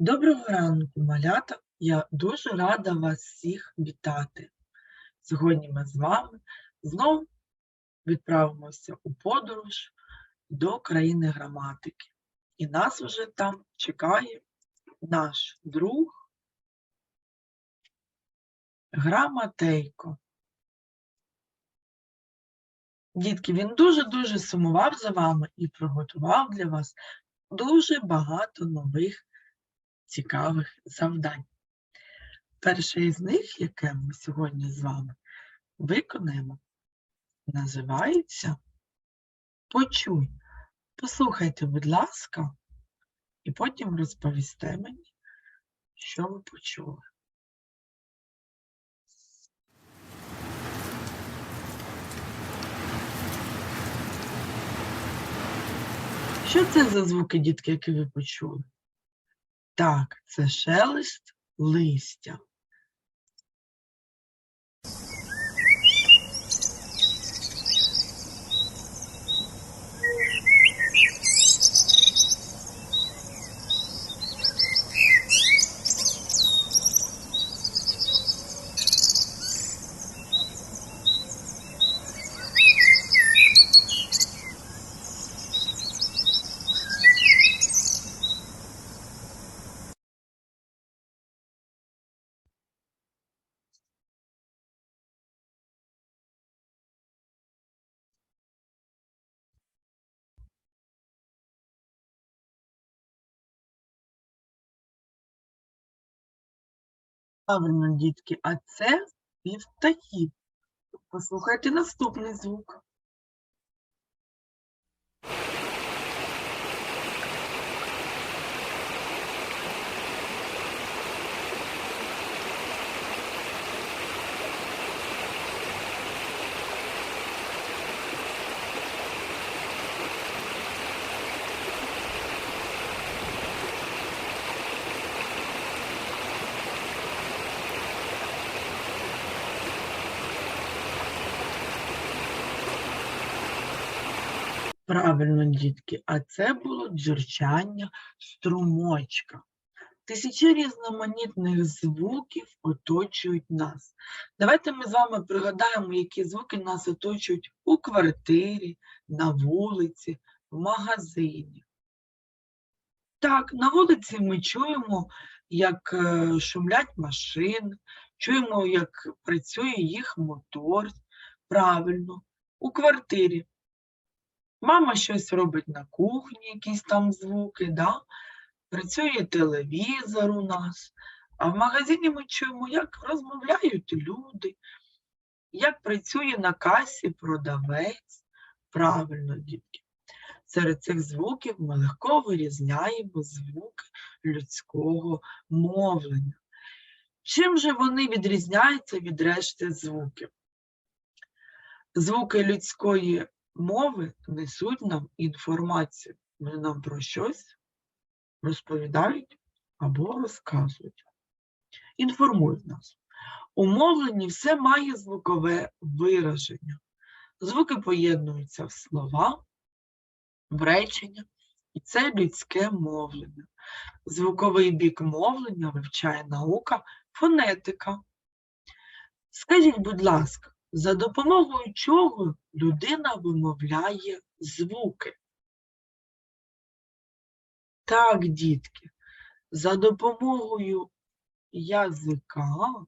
Доброго ранку, малята! Я дуже рада вас всіх вітати. Сьогодні ми з вами знову відправимося у подорож до країни граматики. І нас вже там чекає наш друг Граматейко. Дітки, він дуже-дуже сумував за вами і приготував для вас дуже багато нових цікавих завдань. Перше із них, яке ми сьогодні з вами виконаємо, називається Почуй. Послухайте, будь ласка, і потім розповісте мені, що ви почули. Що це за звуки, дітки, які ви почули? Так, це шелест листя. Правильно, дітки, а це спів. Послухайте наступний звук. Правильно, дітки, а це було дзюрчання струмочка. Тисячі різноманітних звуків оточують нас. Давайте ми з вами пригадаємо, які звуки нас оточують у квартирі, на вулиці, в магазині. Так, на вулиці ми чуємо, як е, шумлять машини, чуємо, як працює їх мотор. Правильно, у квартирі Мама щось робить на кухні, якісь там звуки, да? працює телевізор у нас, а в магазині ми чуємо, як розмовляють люди, як працює на касі продавець. Правильно, дітки. Серед цих звуків ми легко вирізняємо звуки людського мовлення. Чим же вони відрізняються від решти звуків? Звуки людської мови несуть нам інформацію. Вони нам про щось розповідають або розказують. Інформують нас. У мовленні все має звукове вираження. Звуки поєднуються в слова, в речення, і це людське мовлення. Звуковий бік мовлення вивчає наука фонетика. Скажіть, будь ласка, за допомогою чого людина вимовляє звуки? Так, дітки, за допомогою язика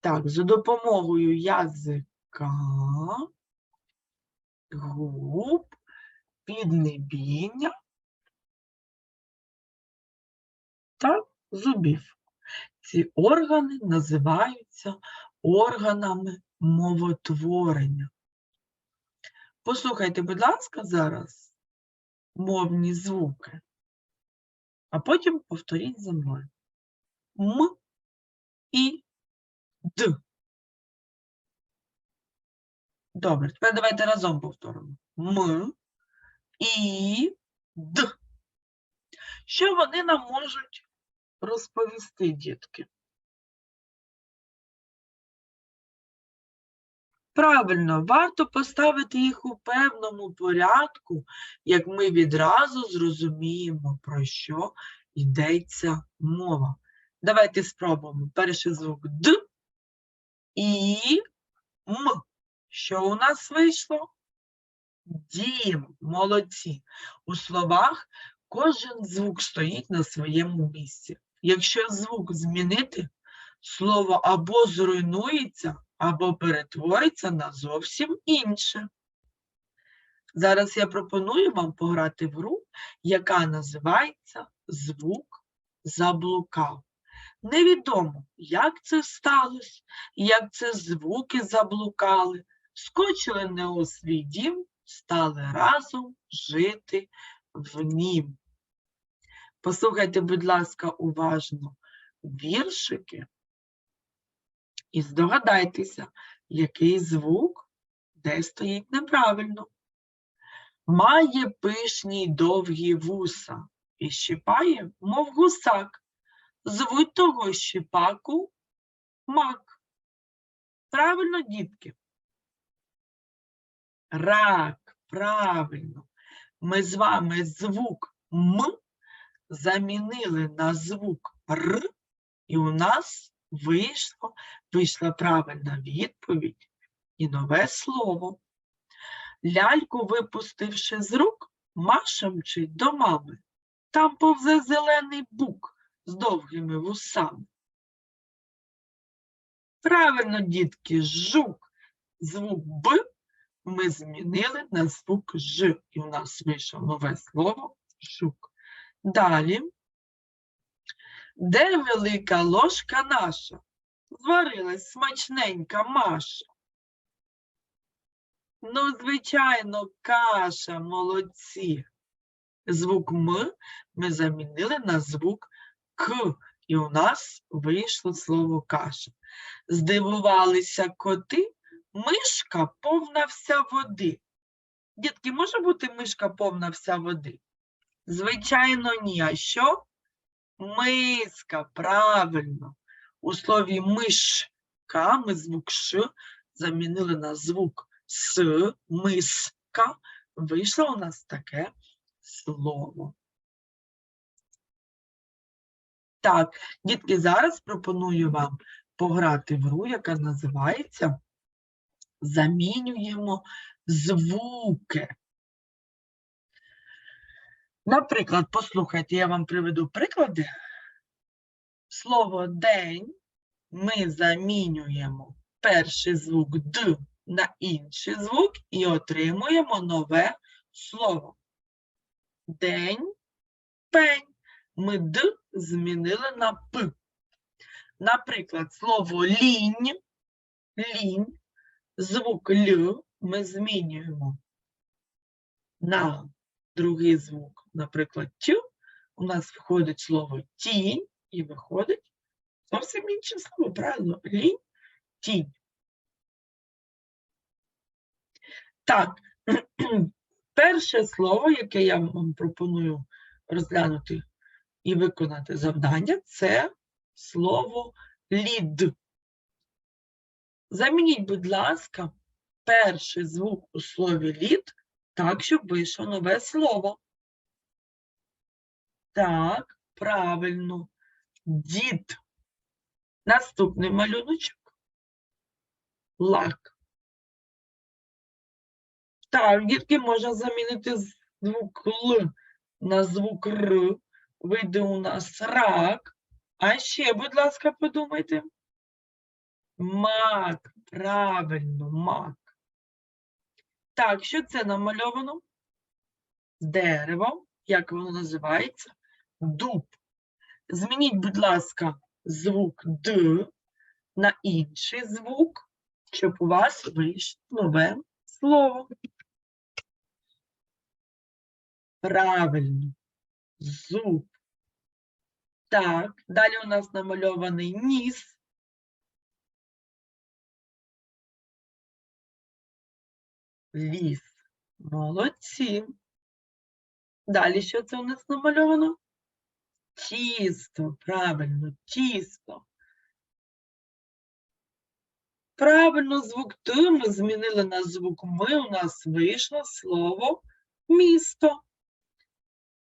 Так, за допомогою язика, губ, піднебіння та зубів. Ці органи називаються органами мовотворення. Послухайте, будь ласка, зараз мовні звуки, а потім повторіть за мною. М і Д. Добре, тепер давайте разом повторимо. М і Д. Що вони нам можуть розповісти, дітки? Правильно, варто поставити їх у певному порядку, як ми відразу зрозуміємо, про що йдеться мова. Давайте спробуємо. Перший звук Д і М. Що у нас вийшло? Дім, молодці. У словах кожен звук стоїть на своєму місці. Якщо звук змінити, слово або зруйнується, або перетвориться на зовсім інше. Зараз я пропоную вам пограти в гру, яка називається Звук заблукав. Невідомо, як це сталося, як це звуки заблукали, скочили не у свій дім, стали разом жити в нім. Послухайте, будь ласка, уважно віршики і здогадайтеся, який звук де стоїть неправильно. Має пишні довгі вуса і щипає, мов гусак. Звуть того щіпаку мак. Правильно, дітки? Рак, правильно. Ми з вами звук М замінили на звук Р, і у нас вийшло, вийшла правильна відповідь і нове слово. Ляльку, випустивши з рук, Маша мчить до мами. Там повзе зелений бук з довгими вусами. Правильно, дітки, жук. Звук Б ми змінили на звук Ж, і у нас вийшло нове слово жук. Далі. Де велика ложка наша? Зварилась смачненька Маша. Ну, звичайно, каша, молодці. Звук М ми замінили на звук К, і у нас вийшло слово каша. Здивувалися коти, мишка повна вся води. Дітки, може бути мишка повна вся води? Звичайно, ні. А що? Миска, правильно. У слові мишка ми звук Ш замінили на звук С, миска. Вийшло у нас таке слово. Так, дітки, зараз пропоную вам пограти в гру, яка називається Замінюємо звуки. Наприклад, послухайте, я вам приведу приклади. Слово день ми замінюємо перший звук Д на інший звук і отримуємо нове слово. День, пень. Ми Д змінили на П. Наприклад, слово лінь, лінь, звук Л ми змінюємо на другий звук, наприклад, тю, у нас виходить слово тінь і виходить зовсім інше слово, правильно? Лінь, тінь. Так, перше слово, яке я вам пропоную розглянути і виконати завдання, це слово лід. Замініть, будь ласка, перший звук у слові лід так, щоб вийшло нове слово. Так, правильно. Дід. Наступний малюночок. Лак. Так, дітки можна замінити звук Л на звук Р. Вийде у нас рак. А ще, будь ласка, подумайте. Мак. Правильно, мак. Так, що це намальовано? Дерево. Як воно називається? Дуб. Змініть, будь ласка, звук Д на інший звук, щоб у вас вийшло нове слово. Правильно. Зуб. Так, далі у нас намальований ніс. Ліс. Молодці. Далі що це у нас намальовано? Тісто, правильно, тісто. Правильно, звук Т ми змінили на звук Ми. У нас вийшло слово місто.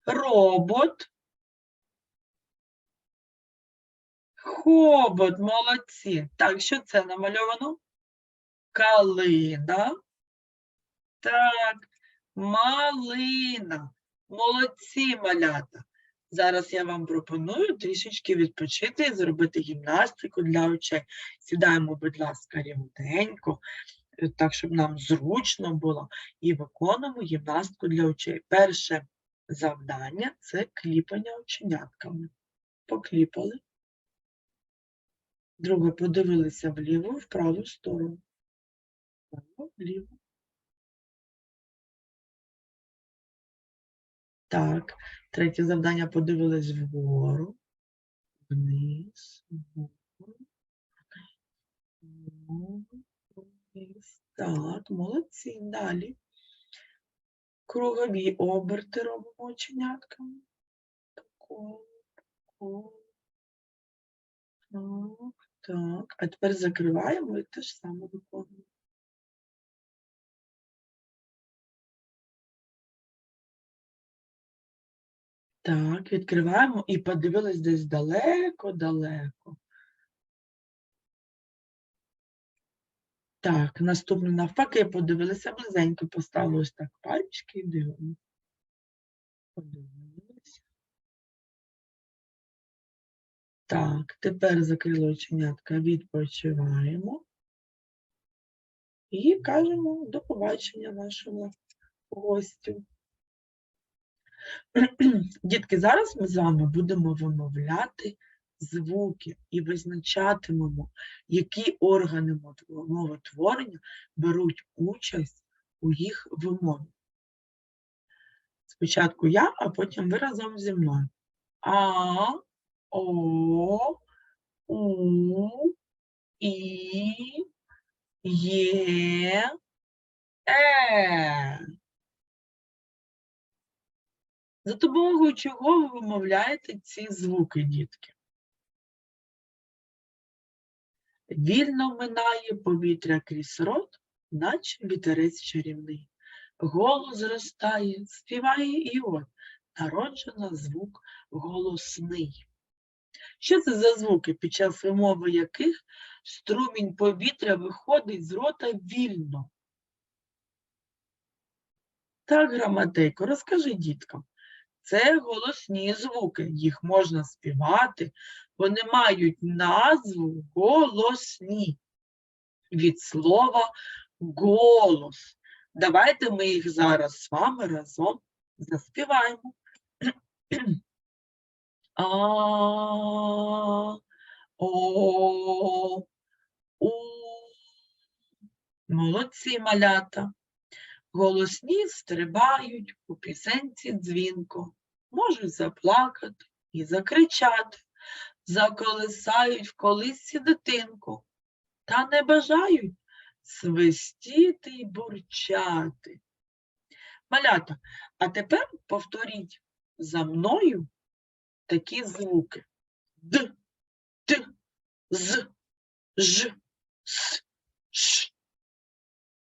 Робот. Хобот, молодці. Так, що це намальовано? Калина. Так, малина. Молодці, малята. Зараз я вам пропоную трішечки відпочити і зробити гімнастику для очей. Сідаємо, будь ласка, рівненько, е, так, щоб нам зручно було, і виконуємо гімнастику для очей. Перше завдання це кліпання оченятками. Покліпали. Друге, подивилися вліво, в праву сторону. Вліво. Так, третє завдання подивились вгору, вниз, вгору, вниз. Так, молодці. Далі. Кругові оберти робимо оченятками. Тако. Так, так. А тепер закриваємо і те ж саме виконуємо. Так, відкриваємо і подивились десь далеко-далеко. Так, наступне навпаки, подивилися близенько, поставили ось так пальчики і дивимося. Подивилися. Так, тепер закрили оченятка, відпочиваємо. І кажемо до побачення нашому гостю. Дітки, зараз ми з вами будемо вимовляти звуки і визначатимемо, які органи мовотворення беруть участь у їх вимові. Спочатку я, а потім ви разом зі мною. А, О, У, І, Є, Е. За допомогою чого ви вимовляєте ці звуки, дітки? Вільно минає повітря крізь рот, наче вітерець чарівний. Голос зростає, співає і от, народжена звук голосний. Що це за звуки, під час вимови яких струмінь повітря виходить з рота вільно? Так, граматейко, розкажи діткам. Це голосні звуки, їх можна співати, вони мають назву голосні від слова голос. Давайте ми їх зараз з вами разом заспіваємо. А, о, у. Молодці малята. Голосні стрибають у пісенці дзвінко, можуть заплакати і закричати, заколисають в колисці дитинку, та не бажають свистіти й бурчати. Малята, а тепер повторіть за мною такі звуки. Д, Т, З, Ж, С.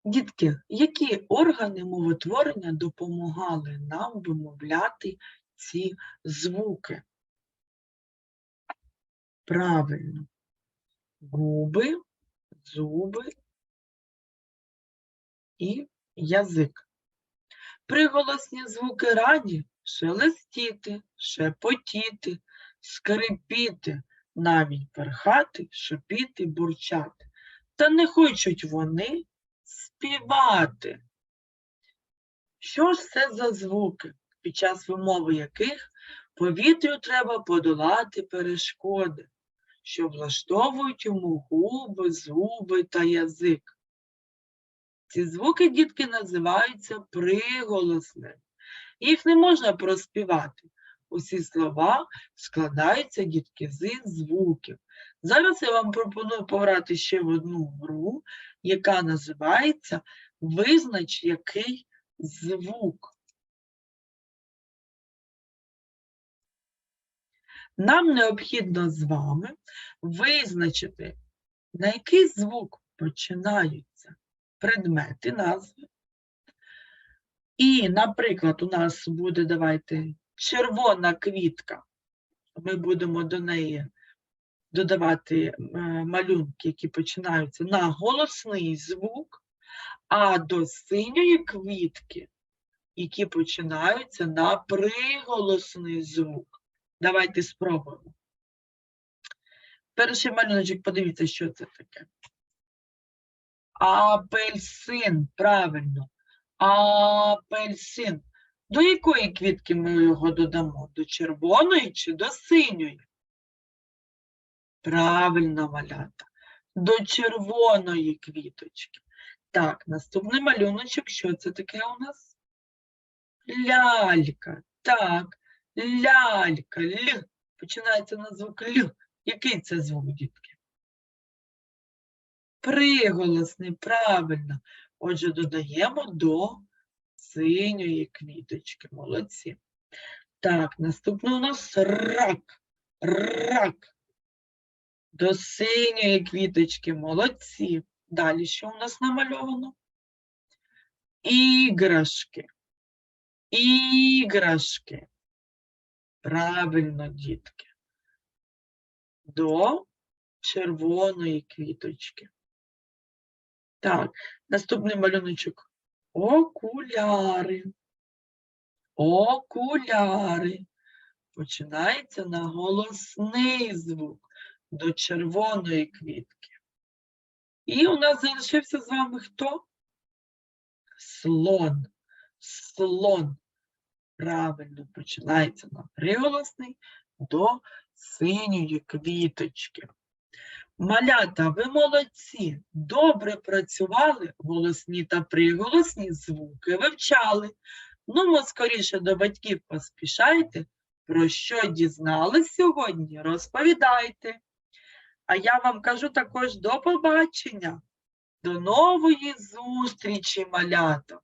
Дітки, які органи мовотворення допомагали нам вимовляти ці звуки? Правильно. Губи, зуби і язик. Приголосні звуки раді шелестіти, шепотіти, скрипіти, навіть перхати, шипіти, бурчати. Та не хочуть вони співати. Що ж це за звуки, під час вимови яких повітрю треба подолати перешкоди, що влаштовують йому губи, зуби та язик? Ці звуки, дітки, називаються приголосними. Їх не можна проспівати. Усі слова складаються, дітки, з звуків. Зараз я вам пропоную пограти ще в одну гру, яка називається Визнач який звук. Нам необхідно з вами визначити, на який звук починаються предмети, назви. І, наприклад, у нас буде, давайте, червона квітка. Ми будемо до неї додавати е, малюнки, які починаються на голосний звук, а до синьої квітки, які починаються на приголосний звук. Давайте спробуємо. Перший малюночок, подивіться, що це таке. Апельсин, правильно. Апельсин. До якої квітки ми його додамо? До червоної чи до синьої? Правильно, малята. До червоної квіточки. Так, наступний малюночок. Що це таке у нас? Лялька. Так, лялька. Л. Починається на звук Л. Який це звук, дітки? Приголосний, правильно. Отже, додаємо до синьої квіточки. Молодці. Так, наступний у нас рак. Рак. До синьої квіточки. Молодці. Далі що у нас намальовано? Іграшки. Іграшки. Правильно, дітки. До червоної квіточки. Так, наступний малюночок. Окуляри. Окуляри. Починається на голосний звук до червоної квітки. І у нас залишився з вами хто? Слон. Слон. Правильно починається на приголосний до синьої квіточки. Малята, ви молодці, добре працювали, голосні та приголосні звуки вивчали. Ну, мо скоріше до батьків поспішайте, про що дізнались сьогодні, розповідайте. А я вам кажу також до побачення, до нової зустрічі, малята.